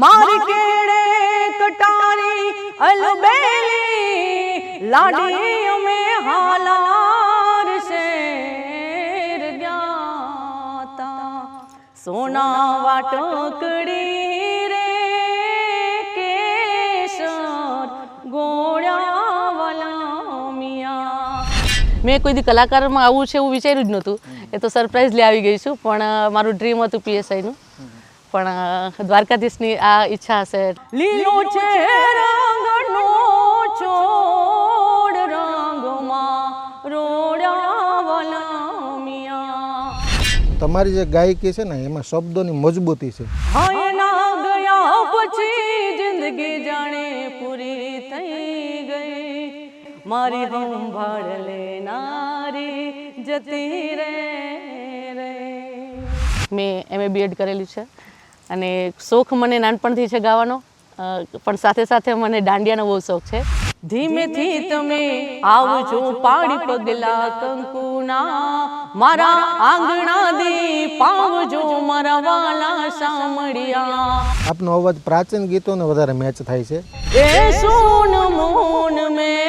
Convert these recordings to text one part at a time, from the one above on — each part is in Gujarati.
મારી કેડે કટારી અલબેલી, લાડી અમે હાલાર શેર ગ્યાતા સોના વાટકડી રે કેશર ગોળ્યા વલમિયા મેં કોઈ દી કલાકારમાં આવું છે એવું વિચાર્યું જ નહોતું. એ તો સરપ્રાઈઝલી આવી ગઈ છું, પણ મારું ડ્રીમ હતું પીએસઆઈનું પણ દ્વારકાધીશની આ ઈચ્છા હશે. લીલો છે રંગનો છોડ રંગમાં રોડ્યા તમારી જે ગાયકી છે ને એમાં શબ્દોની મજબૂતી છે. પછી જિંદગી જાણે પૂરી થઈ ગઈ. મારી સંભાળ લેનારી જતી રે રે. મેં એમએ બીએડ કરેલું છે. અને શોખ મને નાનપણથી છે ગાવાનો પણ સાથે સાથે મને દાંડિયાનો બહુ શોખ છે. ધીમેથી તમે આવજો પાડી પગલા કંકુના. મારા આંગણા દીપ આવજો મારા વાલા સામળિયા આપનો અવાજ પ્રાચીન ગીતોને વધારે મેચ થાય છે. એ સોન મોન માધવો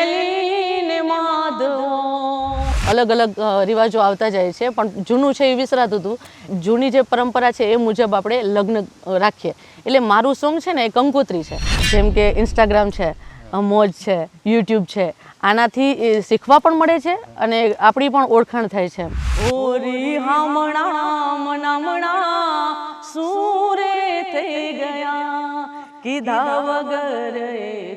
અલગ અલગ રિવાજો આવતા જાય છે. પણ જૂનું છે એ વિસરાતું હતું. જૂની જે પરંપરા છે એ મુજબ આપણે લગ્ન રાખીએ. એટલે મારું સોંગ છે ને એ કંકોત્રી છે. જેમ કે ઇન્સ્ટાગ્રામ છે મોજ છે યુટ્યુબ છે. આનાથી શીખવા પણ મળે છે અને આપણી પણ ઓળખાણ થાય છે. ઓરી સુરે થઈ ગયા. કીધા વગર એ